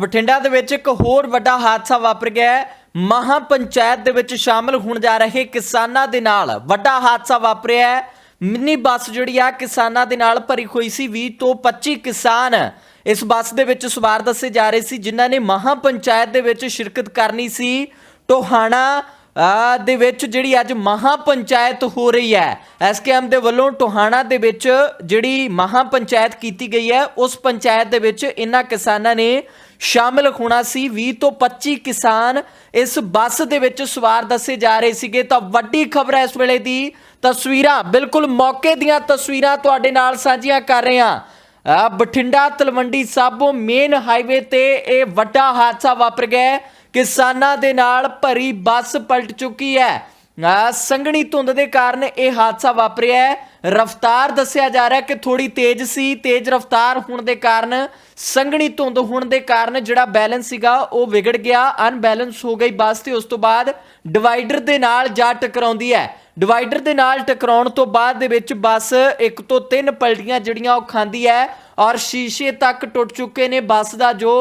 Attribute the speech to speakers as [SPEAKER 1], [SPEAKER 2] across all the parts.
[SPEAKER 1] ਬਠਿੰਡਾ ਦੇ ਵਿੱਚ ਇੱਕ ਹੋਰ ਵੱਡਾ ਹਾਦਸਾ ਵਾਪਰ ਗਿਆ ਹੈ। ਮਹਾ ਪੰਚਾਇਤ ਦੇ ਵਿੱਚ ਸ਼ਾਮਲ ਹੋਣ ਜਾ ਰਹੇ ਕਿਸਾਨਾਂ ਦੇ ਨਾਲ ਵੱਡਾ ਹਾਦਸਾ ਵਾਪਰਿਆ ਹੈ। ਮਿੰਨੀ ਬੱਸ ਜਿਹੜੀ ਆ, ਕਿਸਾਨਾਂ ਦੇ ਨਾਲ ਭਰੀ ਹੋਈ ਸੀ। 20 ਤੋਂ 25 ਕਿਸਾਨ ਇਸ ਬੱਸ ਦੇ ਵਿੱਚ ਸਵਾਰ ਦੱਸੇ ਜਾ ਰਹੇ ਸੀ, ਜਿਨ੍ਹਾਂ ਨੇ ਮਹਾ ਪੰਚਾਇਤ ਦੇ ਵਿੱਚ ਸ਼ਿਰਕਤ ਕਰਨੀ ਸੀ। ਟੋਹਾਣਾ ਆ ਦੇ ਵਿੱਚ ਜਿਹੜੀ ਅੱਜ ਮਹਾ ਪੰਚਾਇਤ ਹੋ ਰਹੀ ਹੈ। ਐਸਕੇਐਮ ਦੇ ਵੱਲੋਂ ਟੋਹਾਣਾ ਦੇ ਵਿੱਚ ਜਿਹੜੀ ਮਹਾ ਪੰਚਾਇਤ ਕੀਤੀ ਗਈ ਹੈ, ਉਸ ਪੰਚਾਇਤ ਦੇ ਵਿੱਚ ਇਹਨਾਂ ਕਿਸਾਨਾਂ ਨੇ ਸ਼ਾਮਲ ਹੋਣਾ ਸੀ। 20 ਤੋਂ 25 ਕਿਸਾਨ ਇਸ ਬੱਸ ਦੇ ਵਿੱਚ ਸਵਾਰ ਦੱਸੇ ਜਾ ਰਹੇ ਸੀਗੇ। ਤਾਂ ਵੱਡੀ ਖਬਰ ਹੈ ਇਸ ਵੇਲੇ ਦੀ ਤਸਵੀਰਾਂ। ਬਿਲਕੁਲ ਮੌਕੇ ਦੀਆਂ ਤਸਵੀਰਾਂ ਤੁਹਾਡੇ ਨਾਲ ਸਾਂਝੀਆਂ ਕਰ ਰਹੇ ਹਾਂ। ਬਠਿੰਡਾ ਤਲਵੰਡੀ ਸਾਬੋ ਮੇਨ ਹਾਈਵੇ ਤੇ ਇਹ ਵੱਡਾ ਹਾਦਸਾ ਵਾਪਰ ਗਿਆ ਕਿਸਾਨਾਂ ਦੇ ਨਾਲ ਭਰੀ ਬੱਸ ਪਲਟ ਚੁੱਕੀ ਹੈ। ਆ ਸੰਘਣੀ ਧੁੰਦ ਦੇ ਕਾਰਨ ਇਹ ਹਾਦਸਾ ਵਾਪਰਿਆ ਹੈ। ਰਫ਼ਤਾਰ ਦੱਸਿਆ ਜਾ ਰਿਹਾ ਕਿ ਥੋੜੀ ਤੇਜ਼ ਸੀ। ਤੇਜ਼ ਰਫ਼ਤਾਰ ਹੋਣ ਦੇ ਕਾਰਨ, ਸੰਘਣੀ ਧੁੰਦ ਹੋਣ ਦੇ ਕਾਰਨ ਜਿਹੜਾ ਬੈਲੈਂਸ ਸੀਗਾ, ਉਹ ਵਿਗੜ ਗਿਆ। ਅਨਬੈਲੈਂਸ ਹੋ ਗਈ ਬੱਸ ਤੇ। ਉਸ ਤੋਂ ਬਾਅਦ ਡਿਵਾਈਡਰ ਦੇ ਨਾਲ ਜਾ ਟਕਰਾਉਂਦੀ ਹੈ। ਡਿਵਾਈਡਰ ਦੇ ਨਾਲ ਟਕਰਾਉਣ ਤੋਂ ਬਾਅਦ ਦੇ ਵਿੱਚ ਬੱਸ ਇੱਕ ਤੋਂ ਤਿੰਨ ਪਲਟੀਆਂ ਜਿਹੜੀਆਂ ਉਹ ਖਾਂਦੀ ਹੈ ਔਰ ਸ਼ੀਸ਼ੇ ਤੱਕ ਟੁੱਟ ਚੁੱਕੇ ਨੇ। ਬੱਸ ਦਾ ਜੋ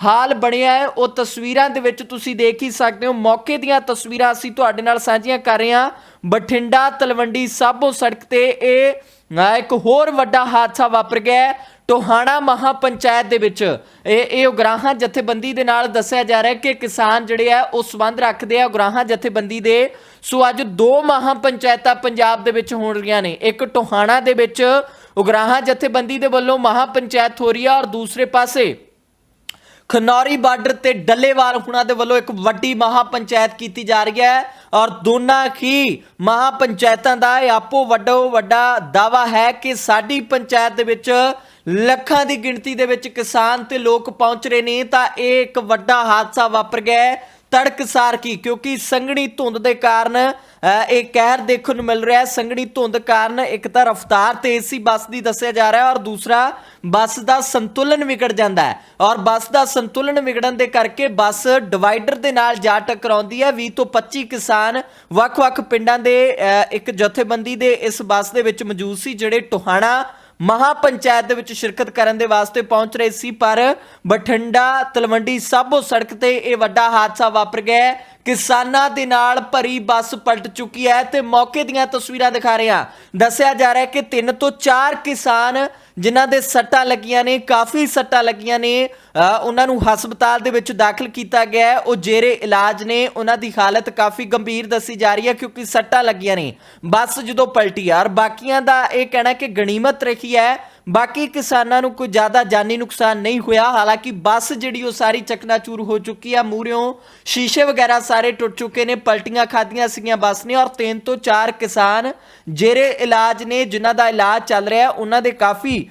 [SPEAKER 1] ਹਾਲ ਬਣਿਆ ਹੈ, ਉਹ ਤਸਵੀਰਾਂ ਦੇ ਵਿੱਚ ਤੁਸੀਂ ਦੇਖ ਹੀ ਸਕਦੇ ਹੋ। ਮੌਕੇ ਦੀਆਂ ਤਸਵੀਰਾਂ ਅਸੀਂ ਤੁਹਾਡੇ ਨਾਲ ਸਾਂਝੀਆਂ ਕਰ ਰਹੇ ਹਾਂ। ਬਠਿੰਡਾ ਤਲਵੰਡੀ ਸਾਬੋ ਸੜਕ ਤੇ ਇਹ ਇੱਕ ਹੋਰ ਵੱਡਾ ਹਾਦਸਾ ਵਾਪਰ ਗਿਆ ਟੋਹਾਣਾ ਮਹਾ ਪੰਚਾਇਤ ਦੇ ਵਿੱਚ। ਇਹ ਇਹ ਉਗਰਾਹਾਂ ਜਥੇਬੰਦੀ ਦੇ ਨਾਲ ਦੱਸਿਆ ਜਾ ਰਿਹਾ ਕਿ ਕਿਸਾਨ ਜਿਹੜੇ ਆ, ਉਹ ਸੰਬੰਧ ਰੱਖਦੇ ਆ ਉਗਰਾਹਾਂ ਜਥੇਬੰਦੀ ਦੇ। ਸੋ ਅੱਜ ਦੋ ਮਹਾ ਪੰਚਾਇਤਾਂ ਪੰਜਾਬ ਦੇ ਵਿੱਚ ਹੋਣ ਰਹੀਆਂ ਨੇ। ਇੱਕ ਟੋਹਾਣਾ ਦੇ ਵਿੱਚ ਉਗਰਾਹਾਂ ਜਥੇਬੰਦੀ ਦੇ ਵੱਲੋਂ ਮਹਾ ਪੰਚਾਇਤ ਹੋ ਰਹੀ ਆ ਔਰ ਦੂਸਰੇ ਪਾਸੇ ਖਨੌਰੀ ਬਾਰਡਰ ਤੇ ਡੱਲੇਵਾਲ ਹੁਣਾਂ ਦੇ ਵੱਲੋਂ ਇੱਕ ਵੱਡੀ ਮਹਾ ਪੰਚਾਇਤ ਕੀਤੀ ਜਾ ਰਹੀ ਹੈ ਔਰ ਦੋਨਾਂ ਹੀ ਮਹਾ ਪੰਚਾਇਤਾਂ ਦਾ ਇਹ ਆਪੋ ਵੱਡੋ ਵੱਡਾ ਦਾਵਾ ਹੈ ਕਿ ਸਾਡੀ ਪੰਚਾਇਤ ਦੇ ਵਿੱਚ ਲੱਖਾਂ ਦੀ ਗਿਣਤੀ ਦੇ ਵਿੱਚ ਕਿਸਾਨ ਤੇ ਲੋਕ ਪਹੁੰਚ ਰਹੇ ਨੇ ਤਾਂ ਇਹ ਇੱਕ ਵੱਡਾ ਹਾਦਸਾ ਵਾਪਰ ਗਿਆ ਹੈ। ਤੜਕਸਾਰ ਕੀ, ਕਿਉਂਕਿ ਸੰਘਣੀ ਧੁੰਦ ਦੇ ਕਾਰਨ ਇਹ ਕਹਿਰ ਦੇਖਣ ਨੂੰ ਮਿਲ ਰਿਹਾ ਹੈ। ਸੰਘਣੀ ਧੁੰਦ ਕਾਰਨ ਇੱਕ ਤਾਂ ਰਫ਼ਤਾਰ ਤੇਜ਼ ਸੀ, ਬੱਸ ਦੀ ਦੱਸਿਆ ਜਾ ਰਿਹਾ ਹੈ, ਔਰ ਦੂਸਰਾ, ਬੱਸ ਦਾ ਸੰਤੁਲਨ ਵਿਗੜ ਜਾਂਦਾ ਹੈ। ਔਰ ਬੱਸ ਦਾ ਸੰਤੁਲਨ ਵਿਗੜਨ ਦੇ ਕਰਕੇ ਬੱਸ ਡਿਵਾਈਡਰ ਦੇ ਨਾਲ ਜਾ ਟਕਰਾਉਂਦੀ ਹੈ। 20 ਤੋਂ 25 ਕਿਸਾਨ ਵੱਖ-ਵੱਖ ਪਿੰਡਾਂ ਦੇ ਇੱਕ ਜਥੇਬੰਦੀ ਦੇ ਇਸ ਬੱਸ ਦੇ ਵਿੱਚ ਮੌਜੂਦ ਸੀ, ਜਿਹੜੇ ਟੋਹਾਣਾ ਮਹਾ ਪੰਚਾਇਤ ਦੇ ਵਿੱਚ ਸ਼ਿਰਕਤ ਕਰਨ ਦੇ ਵਾਸਤੇ ਪਹੁੰਚ ਰਹੇ ਸੀ, ਪਰ ਬਠਿੰਡਾ ਤਲਵੰਡੀ ਸਾਬੋ ਸੜਕ ਤੇ ਇਹ ਵੱਡਾ ਹਾਦਸਾ ਵਾਪਰ ਗਿਆ ਕਿਸਾਨਾਂ ਦੇ ਨਾਲ ਭਰੀ ਬੱਸ ਪਲਟ ਚੁੱਕੀ ਹੈ ਤੇ ਮੌਕੇ ਦੀਆਂ ਤਸਵੀਰਾਂ ਦਿਖਾ ਰਹੇ ਹਾਂ। ਦੱਸਿਆ ਜਾ ਰਿਹਾ ਹੈ ਕਿ ਤਿੰਨ ਤੋਂ ਚਾਰ ਕਿਸਾਨ ਜਿਨ੍ਹਾਂ ਦੇ ਸੱਟਾਂ ਲੱਗੀਆਂ ਨੇ, ਕਾਫੀ ਸੱਟਾਂ ਲੱਗੀਆਂ ਨੇ ਉਹਨਾਂ ਨੂੰ ਹਸਪਤਾਲ ਦੇ ਵਿੱਚ ਦਾਖਲ ਕੀਤਾ ਗਿਆ ਹੈ। ਉਹ ਜੇਰੇ ਇਲਾਜ ਨੇ, ਉਹਨਾਂ ਦੀ ਹਾਲਤ ਕਾਫੀ ਗੰਭੀਰ ਦੱਸੀ ਜਾ ਰਹੀ ਹੈ ਕਿਉਂਕਿ ਸੱਟਾਂ ਲੱਗੀਆਂ ਨੇ। ਬੱਸ ਜਦੋਂ ਪਲਟੀ ਆ, ਔਰ ਬਾਕੀਆਂ ਦਾ ਇਹ ਕਹਿਣਾ ਕਿ ਗਣੀਮਤ ਰਹੀ ਹੈ ਬਾਕੀ ਕਿਸਾਨਾਂ ਨੂੰ ਕੋਈ ਜ਼ਿਆਦਾ ਜਾਨੀ ਨੁਕਸਾਨ ਨਹੀਂ ਹੋਇਆ। ਹਾਲਾਂਕਿ ਬੱਸ ਜਿਹੜੀ ਉਹ ਸਾਰੀ ਚਕਨਾਚੂਰ ਹੋ ਚੁੱਕੀ ਆ। ਮੂਰਿਓਂ ਸ਼ੀਸ਼ੇ ਵਗੈਰਾ ਸਾਰੇ ਟੁੱਟ ਚੁੱਕੇ ਨੇ, ਪਲਟੀਆਂ ਖਾਧੀਆਂ ਸੀਗੀਆਂ ਬੱਸ ਨੇ ਔਰ ਤਿੰਨ ਤੋਂ ਚਾਰ ਕਿਸਾਨ ਜਿਹੜੇ ਇਲਾਜ ਨੇ, ਜਿਨ੍ਹਾਂ ਦਾ ਇਲਾਜ ਚੱਲ ਰਿਹਾ, ਉਹਨਾਂ ਦੇ ਕਾਫੀ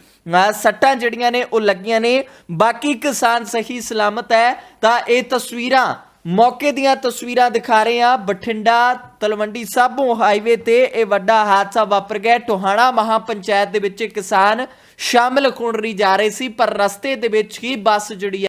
[SPEAKER 1] ਸੱਟਾਂ ਜਿਹੜੀਆਂ ਨੇ ਉਹ ਲੱਗੀਆਂ ਨੇ। ਬਾਕੀ ਕਿਸਾਨ ਸਹੀ ਸਲਾਮਤ ਹੈ ਤਾਂ ਇਹ ਤਸਵੀਰਾਂ ਮੌਕੇ ਦੀਆਂ ਤਸਵੀਰਾਂ ਦਿਖਾ ਰਹੇ ਹਾਂ। ਬਠਿੰਡਾ ਤਲਵੰਡੀ ਸਾਬੋ ਹਾਈਵੇ ਤੇ ਇਹ ਵੱਡਾ ਹਾਦਸਾ ਵਾਪਰ ਗਿਆ। ਟੋਹਾਣਾ ਮਹਾ ਪੰਚਾਇਤ ਦੇ ਵਿੱਚ ਕਿਸਾਨ ਸ਼ਾਮਲ ਹੋਣ ਜਾ ਰਹੇ ਸੀ, ਪਰ ਰਸਤੇ ਦੇ ਵਿੱਚ ਹੀ ਬੱਸ ਜਿਹੜੀ ਹੈ